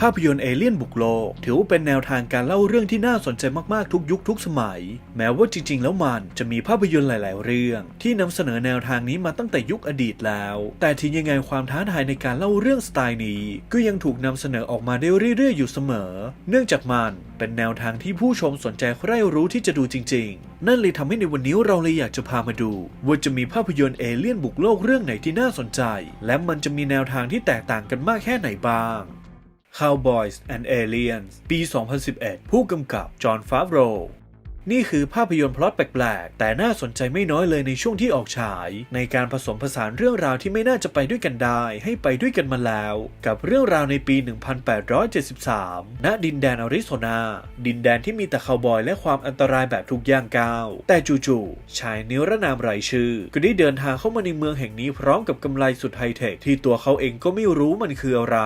ภาพยนตร์เอเลี่ยนบุกโลก ถือว่าเป็นแนวทางการเล่าเรื่องที่น่าสนใจมากๆทุกยุคทุกสมัย แม้ว่าจริง ๆ แล้วมันจะมีภาพยนตร์หลาย ๆ เรื่อง ที่นำเสนอแนวทางนี้มาตั้งแต่ยุคอดีตแล้ว แต่ที่ยังไงความท้าทายในการเล่าเรื่องสไตล์นี้ ก็ยังถูกนำเสนอออกมาได้เรื่อย ๆ อยู่เสมอ เนื่องจากมันเป็นแนวทางที่ผู้ชมสนใจใคร่รู้ที่จะดูจริง ๆ นั่นเลยทำให้ในวันนี้เราเลยอยากจะพามาดู ว่าจะมีภาพยนตร์เอเลี่ยนบุกโลกเรื่องไหนที่น่าสนใจ และมันจะมีแนวทางที่แตกต่างกันมากแค่ไหนบ้าง Cowboys and Aliens ปี 2011 ผู้กำกับ จอห์น ฟาโร นี่คือภาพยนตร์พล็อตแปลกๆ แต่น่าสนใจไม่น้อยเลยในช่วงที่ออกฉาย ในการผสมผสานเรื่องราวที่ไม่น่าจะไปด้วยกันได้ ให้ไปด้วยกันมาแล้ว กับเรื่องราวในปี 1873 ณ ดินแดนอาริโซนา ดินแดนที่มีแต่คาวบอยและความอันตรายแบบทุกย่างก้าว แต่จู่ๆ ชายนิรนามไรชื่อ ก็ได้เดินทางเข้ามาในเมืองแห่งนี้พร้อมกับกำไลสุดไฮเทคที่ตัวเขาเองก็ไม่รู้มันคืออะไร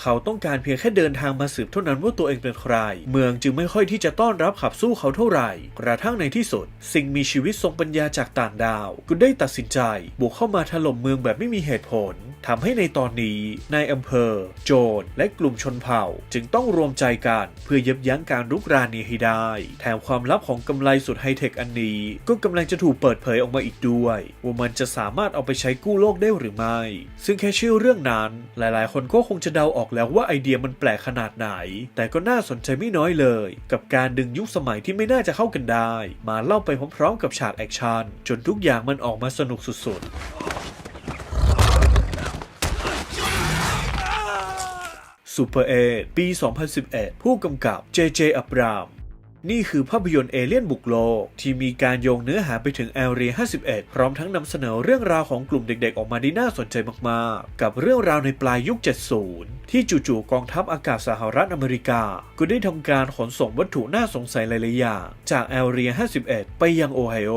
เขาต้องการเพียงแค่เดินทางมาสืบเท่านั้นว่าตัวเองเป็นใคร เมืองจึงไม่ค่อยที่จะต้อนรับขับสู้เขาเท่าไหร่กระทั่งในที่สุด สิ่งมีชีวิตทรงปัญญาจากต่างดาว ก็ได้ตัดสินใจบุกเข้ามาถล่มเมืองแบบไม่มีเหตุผลทำให้ในตอนนี้นายอำเภอ โจรและกลุ่มชนเผ่า จึงต้องรวมใจกันเพื่อยับยั้งการรุกรานนี้ให้ได้ แถมความลับของกำไลสุดไฮเทคอันนี้ ก็กำลังจะถูกเปิดเผยออกมาอีกด้วย ว่ามันจะสามารถเอาไปใช้กู้โลกได้หรือไม่ ซึ่งแค่ชื่อเรื่องนั้น หลายๆ คนก็คงจะเดาออกแล้วว่าไอเดียมันแปลกขนาดไหน แต่ก็น่าสนใจไม่น้อยเลย กับการดึงยุคสมัยที่ไม่น่าจะเข้ากันได้ มาเล่าไปพร้อมๆกับฉากแอคชั่นจนทุกอย่างมันออกมาสนุกสุดๆ Super 8 ปี 2011 ผู้กำกับ JJ อับราม นี่คือภาพยนตร์เอเลี่ยนบุกโลก ที่มีการโยงเนื้อหาไปถึงแอลเรีย51 พร้อมทั้งนำเสนอเรื่องราวของกลุ่มเด็กๆ ออกมาได้น่าสนใจมากๆ กับเรื่องราวในปลายยุค 70 ที่จู่ๆกองทัพอากาศสหรัฐอเมริกา ก็ได้ทำการขนส่งวัตถุน่าสงสัยหลายๆอย่างจากแอลเรีย51 ไปยังโอไฮโอ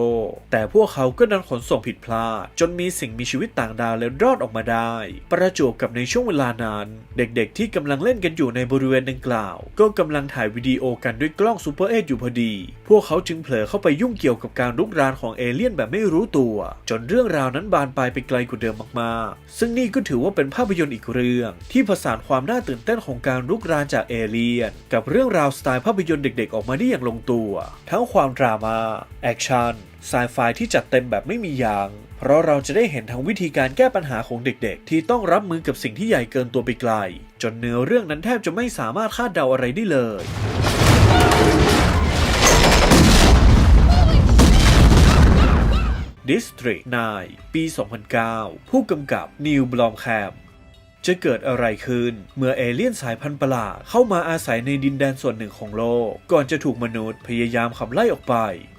แต่พวกเขาก็ดันขนส่งผิดพลาด จนมีสิ่งมีชีวิตต่างดาวและรอดออกมาได้ ประจวบกับในช่วงเวลานั้น เด็กๆ ที่กำลังเล่นกันอยู่ในบริเวณดังกล่าว ก็กำลังถ่ายวิดีโอกันด้วยกล้องซูเปอร์เอยู่พอดี พวกเขาจึงเผลอเข้าไปยุ่งเกี่ยวกับการรุกรานของเอเลี่ยนแบบไม่รู้ตัว จนเรื่องราวนั้นบานปลายไปไกลกว่าเดิมมากๆ ซึ่งนี่ก็ถือว่าเป็นภาพยนตร์อีกเรื่อง ที่ผสานความน่าตื่นเต้นของการรุกรานจากเอเลี่ยน กับเรื่องราวสไตล์ภาพยนตร์เด็กๆ ออกมาได้อย่างลงตัว ทั้งความดราม่าแอคชั่นไซไฟที่จัดเต็มแบบไม่มียางเพราะเราจะได้เห็นทั้งวิธีการแก้ปัญหาของเด็กๆ ที่ต้องรับมือกับสิ่งที่ใหญ่เกินตัวไปไกล จนเนื้อเรื่องนั้นแทบจะไม่สามารถคาดเดาอะไรได้เลย District 9 ปี 2009 ผู้กำกับนิวบลอมแคมจะเกิดอะไรขึ้น เมื่อเอเลี่ยนสายพันธุ์ประหลาดเข้ามาอาศัยในดินแดนส่วนหนึ่งของโลก ก่อนจะถูกมนุษย์พยายามขับไล่ออกไป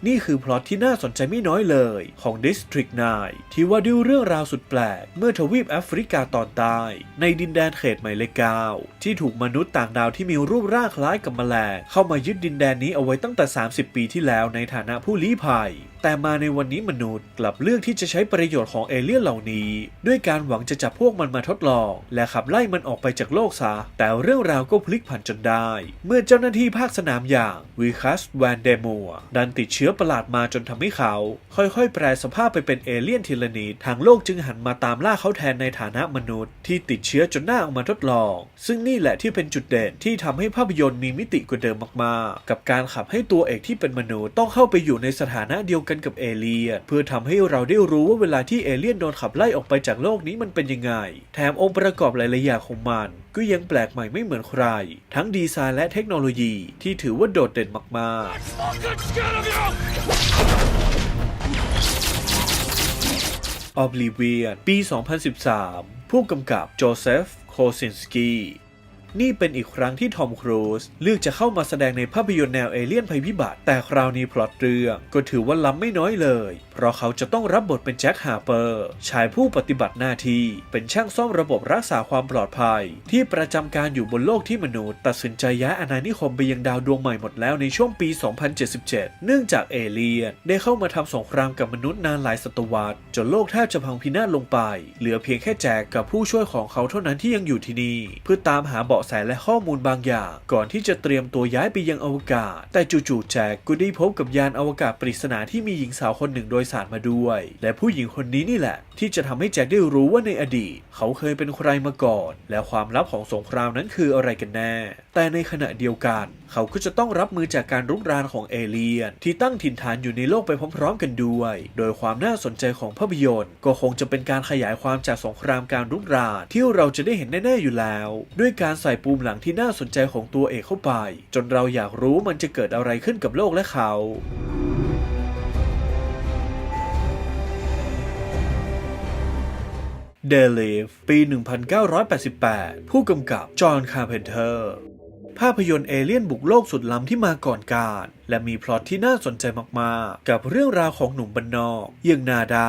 นี่คือพล็อตที่น่าสนใจไม่น้อยเลยของ District 9 ที่ว่าด้วยเรื่องราวสุดแปลก เมื่อทวีปแอฟริกาตอนใต้ในดินแดนเขตหมายเลขเก้าที่ถูกมนุษย์ต่างดาวที่มีรูปร่างคล้ายกับแมลงเข้ามายึดดินแดนนี้เอาไว้ตั้งแต่ 30 ปีที่แล้วในฐานะผู้ลี้ภัย แต่มาในวันนี้มนุษย์กลับเลือกที่จะใช้ประโยชน์ของเอเลี่ยนเหล่านี้ ด้วยการหวังจะจับพวกมันมาทดลอง และขับไล่มันออกไปจากโลกซะ แต่เรื่องราวก็พลิกผันจนได้ เมื่อเจ้าหน้าที่ภาคสนามอย่างวิคัสแวนเดมัวดันติดเชื้อประหลาดมาจนทำให้เขา ค่อยๆ แปลสภาพไปเป็นเอเลี่ยนทีละนิดทางโลกจึงหันมาตามล่าเขาแทนในฐานะมนุษย์ ที่ติดเชื้อจนหน่าเอามาทดลอง ซึ่งนี่แหละที่เป็นจุดเด่นที่ทำให้ภาพยนตร์มีมิติกว่าเดิมมากๆ กับการขับให้ตัวเอกที่เป็นมนุษย์ต้องเข้าไปอยู่ในสถานะเดียวกันกับเอเลี่ยนเพื่อทำให้เราได้รู้ว่าเวลาที่เอเลี่ยนโดนขับไล่ออกไปจากโลกนี้มันเป็นยังไง แถมองค์ประกอบหลายๆอย่างของมัน ก็ยังแปลกใหม่ไม่เหมือนใคร ทั้งดีไซน์และเทคโนโลยีที่ถือว่าโดดเด่นมากๆออบลิเวียนปี 2013 ผู้กำกับโจเซฟ โคซินสกี นี่เป็นอีกครั้งที่ทอมครูซเลือกจะเข้ามาแสดงในภาพยนตร์แนวเอเลี่ยนภัยพิบัติ แต่คราวนี้พล็อตเรื่องก็ถือว่าล้ำไม่น้อยเลย เพราะเขาจะต้องรับบทเป็นแจ็คฮาร์เปอร์ ชายผู้ปฏิบัติหน้าที่เป็นช่างซ่อมระบบรักษาความปลอดภัย ที่ประจำการอยู่บนโลกที่มนุษย์ ตัดสินใจย้ายอาณานิคมไปยังดาวดวงใหม่หมดแล้วในช่วงปี 2077 เนื่องจากเอเลี่ยนได้เข้ามาทำสงครามกับมนุษย์นานหลายศตวรรษจนโลกแทบจะพังพินาศลงไป เหลือเพียงแค่แจ็คกับผู้ช่วยของเขาเท่านั้นที่ยังอยู่ที่นี่เพื่อตามหาเบาะะแสและข้อมูลบางอย่าง ก่อนที่จะเตรียมตัวย้ายไปยังอวกาศ แต่จู่ๆแจ็คก็ได้พบกับยานอวกาศปริศนาที่มีหญิงสาวคนหนึ่งโดยสารมาด้วย และผู้หญิงคนนี้นี่แหละ ที่จะทำให้แจ็คได้รู้ว่าในอดีต เขาเคยเป็นใครมาก่อน และความลับของสงครามนั้นคืออะไรกันแน่ แต่ในขณะเดียวกัน เขาก็จะต้องรับมือจากการรุกรานของเอเลียน ที่ตั้งถิ่นฐานอยู่ในโลกไปพร้อมๆ กันด้วย โดยความน่าสนใจของภาพยนตร์ ก็คงจะเป็นการขยายความจากสงครามการรุกรานที่เราจะได้เห็นแน่ๆอยู่แล้ว ด้วยการใส่ปูมหลังที่น่าสนใจของตัวเอกเข้าไป จนเราอยากรู้มันจะเกิดอะไรขึ้นกับโลกและเขาเดลิฟปี 1988 ผู้กำกับ จอห์น คาร์เพนเทอร์ ภาพยนตร์เอเลี่ยนบุกโลกสุดล้ำที่มาก่อนการและมีพล็อตที่น่าสนใจมากๆ กับเรื่องราวของหนุ่มบ้านอกย่างนาดา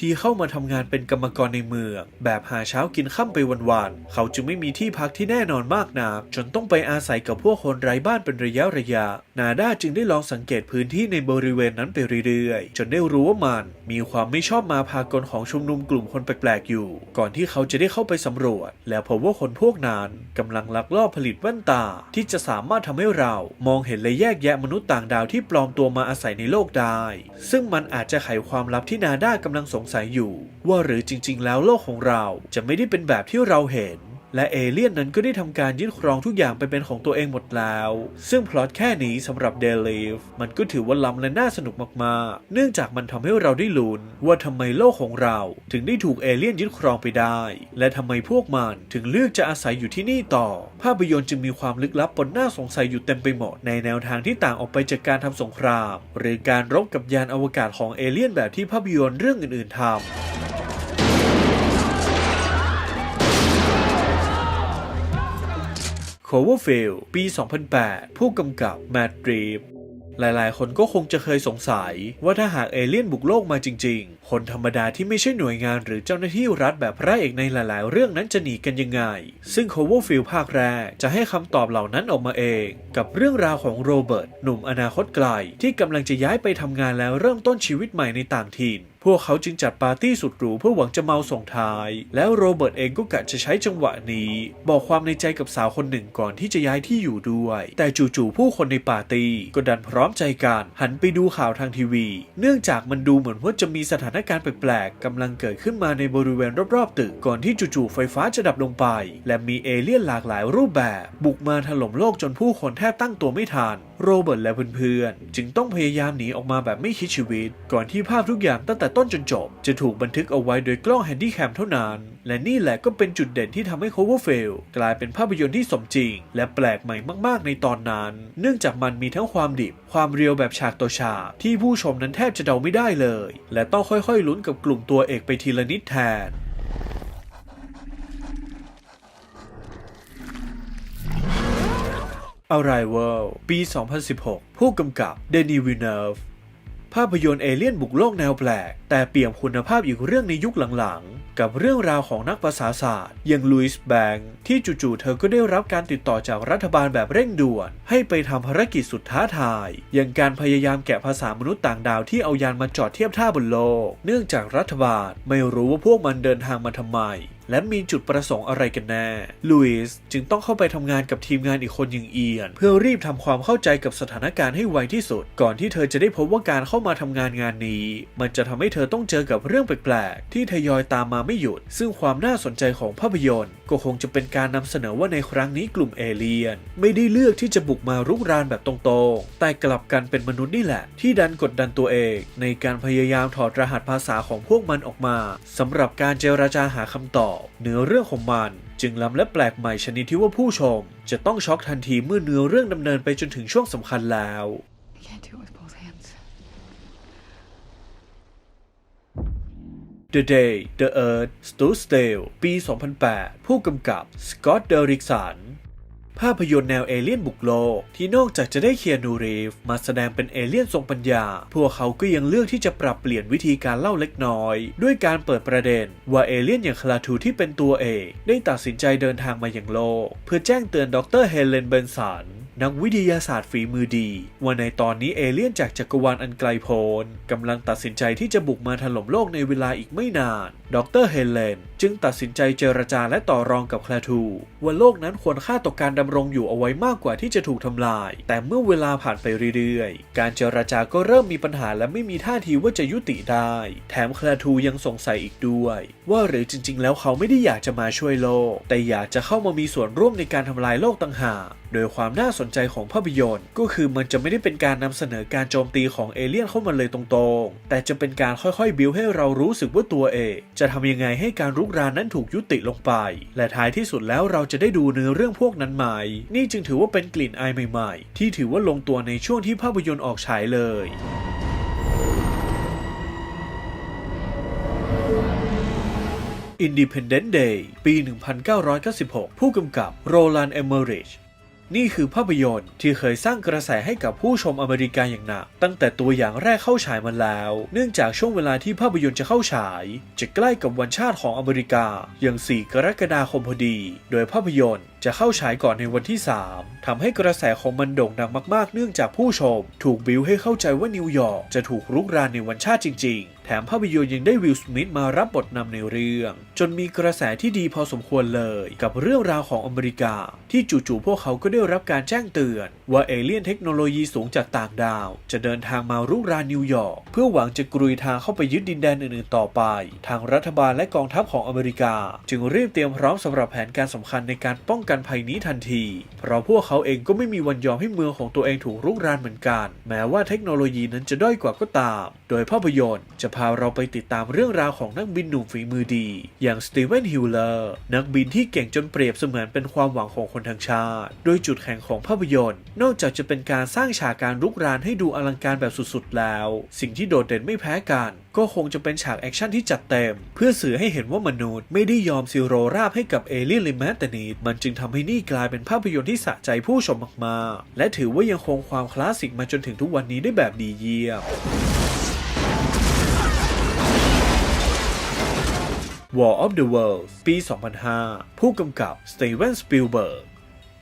ที่เข้ามาทำงานเป็นกรรมกรในเมือง แบบหาเช้ากินข้าไปวันๆ เขาจึงไม่มีที่พักที่แน่นอนมากนัก จนต้องไปอาศัยกับพวกคนไร้บ้านเป็นระยะระยะ นาดาจึงได้ลองสังเกตพื้นที่ในบริเวณนั้นไปเรื่อยๆ จนได้รู้ว่ามัน มีความไม่ชอบมาพากลของชุมนุมกลุ่มคนแปลกๆอยู่ ก่อนที่เขาจะได้เข้าไปสำรวจ และพบว่าคนพวกนั้นกำลังลักลอบผลิตแว่นตา ที่จะสามารถทำให้เรามองเห็นและแยกแยะมนุษย์ต่างดาวที่ปลอมตัวมาอาศัยในโลกได้ ซึ่งมันอาจจะไขความลับที่นาดากำลังสงสัยอยู่ ว่าหรือจริง ๆ แล้วโลกของเราจะไม่ได้เป็นแบบที่เราเห็น และเอเลี่ยนนั้นก็ได้ทำการยึดครองทุกอย่างไปเป็นของตัวเองหมดแล้ว ซึ่งพล็อตแค่นี้สำหรับเดลิฟมันก็ถือว่าล้ำและน่าสนุกมากๆ เนื่องจากมันทำให้เราได้ลุ้นว่าทำไมโลกของเรา ถึงได้ถูกเอเลี่ยนยึดครองไปได้ และทำไมพวกมันถึงเลือกจะอาศัยอยู่ที่นี่ต่อ ภาพยนตร์จึงมีความลึกลับปนน่าสงสัยอยู่เต็มไปหมดในแนวทางที่ต่างออกไปจากการทำสงคราม หรือการรบกับยานอวกาศของเอเลี่ยนแบบที่ภาพยนตร์เรื่องอื่น ๆทำ Cloverfield ปี 2008 ผู้กำกับแมตต์รีฟหลายๆ คนก็คงจะเคยสงสัยว่าถ้าหากเอเลี่ยนบุกโลกมาจริง ๆ คนธรรมดาที่ไม่ใช่หน่วยงานหรือเจ้าหน้าที่รัฐแบบพระเอกในหลายๆ เรื่องนั้นจะหนีกันยังไง ซึ่ง Cloverfield ภาคแรกจะให้คำตอบเหล่านั้นออกมาเอง กับเรื่องราวของโรเบิร์ตหนุ่มอนาคตไกล ที่กำลังจะย้ายไปทำงานแล้วเริ่มต้นชีวิตใหม่ในต่างถิ่น พวกเขาจึงจัดปาร์ตี้สุดหรูเพื่อหวังจะเมาส่งท้าย แล้วโรเบิร์ตเองก็กะจะใช้จังหวะนี้ บอกความในใจกับสาวคนหนึ่งก่อนที่จะย้ายที่อยู่ด้วย แต่จู่ๆผู้คนในปาร์ตี้ก็ดันพร้อมใจกันหันไปดูข่าวทางทีวี เนื่องจากมันดูเหมือนว่าจะมีสถานการณ์แปลกๆกำลังเกิดขึ้นมาในบริเวณรอบๆตึกก่อนที่จู่ๆไฟฟ้าจะดับลงไป และมีเอเลี่ยนหลากหลายรูปแบบ บุกมาถล่มโลกจนผู้คนแทบตั้งตัวไม่ทันโรเบิร์ตและเพื่อนๆจึงต้องพยายามหนีออกมาแบบไม่คิดชีวิต ก่อนที่ภาพทุกอย่างตั้งแต่ต้นจนจบ จะถูกบันทึกเอาไว้โดยกล้องแฮนดี้แคมเท่านั้น และนี่แหละก็เป็นจุดเด่นที่ทำให้ Cloverfield กลายเป็นภาพยนตร์ที่สมจริง และแปลกใหม่มาก ๆ ในตอนนั้น เนื่องจากมันมีทั้งความดิบ ความเรียวแบบฉากต่อฉากที่ผู้ชมนั้นแทบจะเดาไม่ได้เลย และต้องค่อยๆลุ้นกับกลุ่มตัวเอกไปทีละนิดแทน Arrival ปี 2016 ผู้กำกับ เดนีวินเนฟ ภาพยนตร์เอเลี่ยนบุกโลกแนวแปลก แต่เปี่ยมคุณภาพอีกเรื่องในยุคหลังๆ กับเรื่องราวของนักภาษาศาสตร์อย่างลุยส์แบงค์ที่จู่ๆเธอก็ได้รับการติดต่อจากรัฐบาลแบบเร่งด่วน ให้ไปทำภารกิจสุดท้าทาย อย่างการพยายามแกะภาษามนุษย์ต่างดาวที่เอายานมาจอดเทียบท่าบนโลก เนื่องจากรัฐบาลไม่รู้ว่าพวกมันเดินทางมาทำไม และมีจุดประสงค์อะไรกันแน่ลุยส์จึงต้องเข้าไปทำงานกับทีมงานอีกคนอย่างเอียน เพื่อรีบทำความเข้าใจกับสถานการณ์ให้ไวที่สุด ก่อนที่เธอจะได้พบว่าการเข้ามาทำงานงานนี้ มันจะทำให้เธอต้องเจอกับเรื่องแปลกๆที่ทยอยตามมาไม่หยุด ซึ่งความน่าสนใจของภาพยนตร์ ก็คงจะเป็นการนำเสนอว่าในครั้งนี้กลุ่มเอเลียน ไม่ได้เลือกที่จะบุกมารุกรานแบบตรงๆ แต่กลับกันเป็นมนุษย์นี่แหละ ที่ดันกดดันตัวเอง ในการพยายามถอดรหัสภาษาของพวกมันออกมาสำหรับการเจรจาหาคำตอบเนื้อเรื่องของมันจึงล้ำและแปลกใหม่ชนิดที่ว่าผู้ชม จะต้องช็อกทันทีเมื่อเนื้อเรื่องดำเนินไปจนถึงช่วงสำคัญแล้ว You can't do it with both hands. The Day The Earth Stood Still ปี 2008 ผู้กำกับ สกอตต์เดริกสัน ภาพยนตร์แนวเอเลี่ยนบุกโลกที่นอกจากจะได้เคียนูรีฟมาแสดงเป็นเอเลี่ยนทรงปัญญา พวกเขาก็ยังเลือกที่จะปรับเปลี่ยนวิธีการเล่าเล็กน้อย ด้วยการเปิดประเด็น ว่าเอเลี่ยนอย่างคลาทูที่เป็นตัวเอกได้ตัดสินใจเดินทางมาอย่างโลก เพื่อแจ้งเตือนดรเฮเลนเบนสัน นักวิทยาศาสตร์ฝีมือดี ว่าในตอนนี้เอเลี่ยนจากจักรวาลอันไกลโพ้นกำลังตัดสินใจที่จะบุกมาถล่มโลกในเวลาอีกไม่นาน ดรเฮเลน จึงตัดสินใจเจรจาและต่อรองกับแคลทู ว่าโลกนั้นควรค่าต่อการดำรงอยู่เอาไว้มากกว่าที่จะถูกทำลาย แต่เมื่อเวลาผ่านไปเรื่อยๆ การเจรจาก็เริ่มมีปัญหาและไม่มีท่าทีว่าจะยุติได้ แถมแคลทูยังสงสัยอีกด้วย ว่าหรือจริง ๆ แล้วเขาไม่ได้อยากจะมาช่วยโลก แต่อยากจะเข้ามามีส่วนร่วมในการทำลายโลกต่างหาก โดยความน่าสนใจของภาพยนตร์ ก็คือมันจะไม่ได้เป็นการนำเสนอการโจมตีของเอเลี่ยนเข้ามาเลยตรงๆ แต่จะเป็นการค่อยๆ บิวให้เรารู้สึกว่าตัวเอจะทำยังไงให้การรุกรานนั้นถูกยุติลงไป และท้ายที่สุดแล้วเราจะได้ดูเนื้อเรื่องพวกนั้นไหมนี่จึงถือว่าเป็นกลิ่นอายใหม่ๆ ที่ถือว่าลงตัวในช่วงที่ภาพยนตร์ออกฉายเลย Independent Day ปี 1996 ผู้กำกับโรลันเอเมอริช นี่คือภาพยนตร์ที่เคยสร้างกระแสให้กับผู้ชมอเมริกาอย่างหนัก ตั้งแต่ตัวอย่างแรกเข้าฉายมาแล้ว เนื่องจากช่วงเวลาที่ภาพยนตร์จะเข้าฉาย จะใกล้กับวันชาติของอเมริกา อย่าง 4 กรกฎาคมพอดี โดยภาพยนตร์จะเข้าฉายก่อนในวันที่ 3ทำให้กระแสของมันโด่งดังมาก ๆ เนื่องจากผู้ชม ถูกบิวให้เข้าใจว่านิวยอร์กจะถูกรุกรานในวันชาติจริง ๆ แถมภาพยนตร์ยังได้วิลสมิธมารับบทนำในเรื่อง จนมีกระแสที่ดีพอสมควรเลย กับเรื่องราวของอเมริกา ที่จู่ๆพวกเขาก็ได้รับการแจ้งเตือน ว่าเอเลี่ยนเทคโนโลยีสูงจากต่างดาว จะเดินทางมารุกรานนิวยอร์กเพื่อหวังจะกรุยทางเข้าไปยึดดินแดนอื่นๆต่อไป ทางรัฐบาลและกองทัพของอเมริกา จึงรีบเตรียมพร้อมสำหรับแผนการสำคัญในการป้องกันภัยนี้ทันที เพราะพวกเขาเองก็ไม่มีวันยอมให้เมืองของตัวเองถูกรุกรานเหมือนกัน แม้ว่าเทคโนโลยีนั้นจะด้อยกว่าก็ตาม โดยภาพยนตร์จะพาเราไปติดตามเรื่องราวของนักบินหนุ่มฝีมือดี อย่างสตีเวนฮิลเลอร์นักบินที่เก่งจนเปรียบเสมือนเป็นความหวังของคนทั้งชาติ โดยจุดแข็งของภาพยนตร์ นอกจากจะเป็นการสร้างฉากการรุกรานให้ดูอลังการแบบสุดๆแล้ว สิ่งที่โดดเด่นไม่แพ้กัน ก็คงจะเป็นฉากแอคชั่นที่จัดเต็ม เพื่อสื่อให้เห็นว่ามนุษย์ไม่ได้ยอมซิโรราบให้กับเอเลี่ยนเลยแม้แต่นิดมันจึงทำให้นี่กลายเป็นภาพยนตร์ที่สะใจผู้ชมมากๆ และถือว่ายังคงความคลาสสิกมาจนถึงทุกวันนี้ได้แบบดีเยี่ยม War of the Worlds ปี 2005 ผู้กำกับสตีเวนสปิลเบิร์ก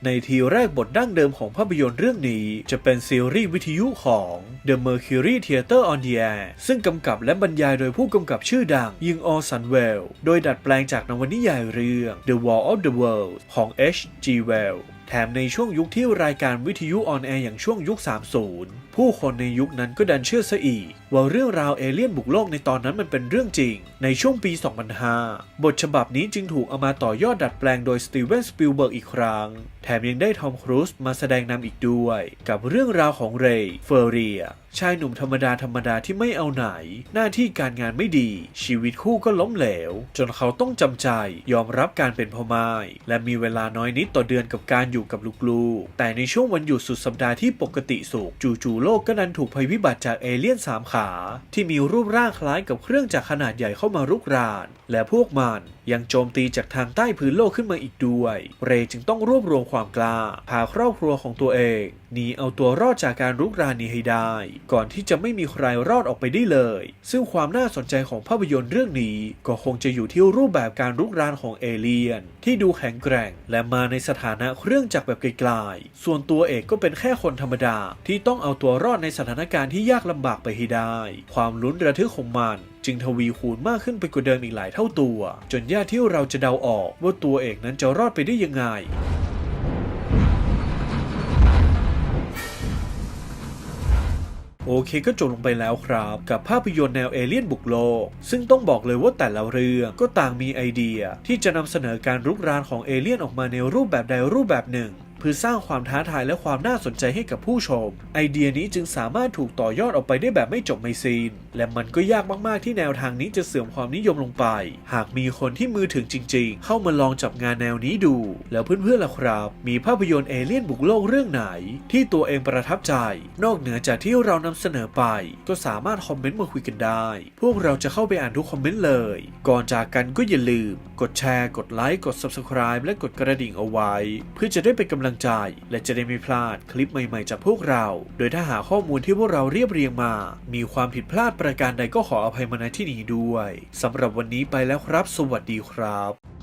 ในทีแรกบทดั้งเดิมของภาพยนตร์เรื่องนี้จะเป็นซีรีส์วิทยุของ The Mercury Theatre on the Air ซึ่งกำกับและบรรยายโดยผู้กำกับชื่อดังยิงออสันเวล โดยดัดแปลงจากนวนิยายเรื่อง The War of the Worlds ของ H.G. Wells แถมในช่วงยุคที่รายการวิทยุออนแอร์อย่างช่วงยุค 30 ผู้คนในยุคนั้นก็ดันเชื่อซะอีก ว่าเรื่องราวเอเลี่ยนบุกโลกในตอนนั้นมันเป็นเรื่องจริง ในช่วงปี 2005 บทฉบับนี้จึงถูกเอามาต่อยอดดัดแปลงโดยสตีเวนสปิลเบิร์กอีกครั้ง แถมยังได้ทอมครูซมาแสดงนำอีกด้วย กับเรื่องราวของเรย์เฟอร์เรียชายหนุ่มธรรมดาธรรมดาที่ไม่เอาไหน หน้าที่การงานไม่ดี ชีวิตคู่ก็ล้มเหลว จนเขาต้องจำใจยอมรับการเป็นพ่อไม้และมีเวลาน้อยนิดต่อเดือนกับการอยู่กับลูกๆ แต่ในช่วงวันหยุดสุดสัปดาห์ที่ปกติสุขจู่ๆโลกก็ดันถูกภัยพิบัติจากเอเลี่ยนสามขา ที่มีรูปร่างคล้ายกับเครื่องจักรขนาดใหญ่เข้ามารุกราน และพวกมันยังโจมตีจากทางใต้พื้นโลกขึ้นมาอีกด้วย เรย์จึงต้องรวบรวมความกล้าพาครอบครัวของตัวเองหนีเอาตัวรอดจากการรุกรานนี้ให้ได้ก่อนที่จะไม่มีใครรอดออกไปได้เลย ซึ่งความน่าสนใจของภาพยนตร์เรื่องนี้ ก็คงจะอยู่ที่รูปแบบการรุกรานของเอเลียน ที่ดูแข็งแกร่ง และมาในสถานะเครื่องจักรแบบไกลๆ ส่วนตัวเอกก็เป็นแค่คนธรรมดา ที่ต้องเอาตัวรอดในสถานการณ์ที่ยากลำบากไปให้ได้ ความลุ้นระทึกของมันจึงทวีคูณมากขึ้นไปกว่าเดิมอีกหลายเท่าตัว จนยากที่เราจะเดาออกว่าตัวเอกนั้นจะรอดไปได้ยังไง โอเคก็จบลงไปแล้วครับ กับภาพยนตร์แนวเอเลี่ยนบุกโลก ซึ่งต้องบอกเลยว่าแต่ละเรื่องก็ต่างมีไอเดีย ที่จะนำเสนอการรุกรานของเอเลี่ยนออกมาในรูปแบบใดรูปแบบหนึ่ง เพื่อสร้างความท้าทายและความน่าสนใจให้กับผู้ชม ไอเดียนี้จึงสามารถถูกต่อยอดออกไปได้แบบไม่จบไม่สิ้นและมันก็ยากมากๆที่แนวทางนี้จะเสื่อมความนิยมลงไป หากมีคนที่มือถึงจริง ๆ เข้ามาลองจับงานแนวนี้ดู แล้วเพื่อนๆล่ะครับ มีภาพยนตร์เอเลี่ยนบุกโลกเรื่องไหน ที่ตัวเองประทับใจ นอกเหนือจากที่เรานำเสนอไป ก็สามารถคอมเมนต์มาคุยกันได้ พวกเราจะเข้าไปอ่านทุกคอมเมนต์เลย ก่อนจากกันก็อย่าลืม กดแชร์ กดไลค์ กด Subscribe และกดกระดิ่งเอาไว้ เพื่อจะได้เป็นกำลังใจ และจะได้ไม่พลาดคลิปใหม่ๆจากพวกเรา โดยถ้าหาข้อมูลที่พวกเราเรียบเรียงมา มีความผิดพลาดประการใดก็ขออภัยมาณที่นี้ด้วยสำหรับวันนี้ไปแล้วครับ สวัสดีครับ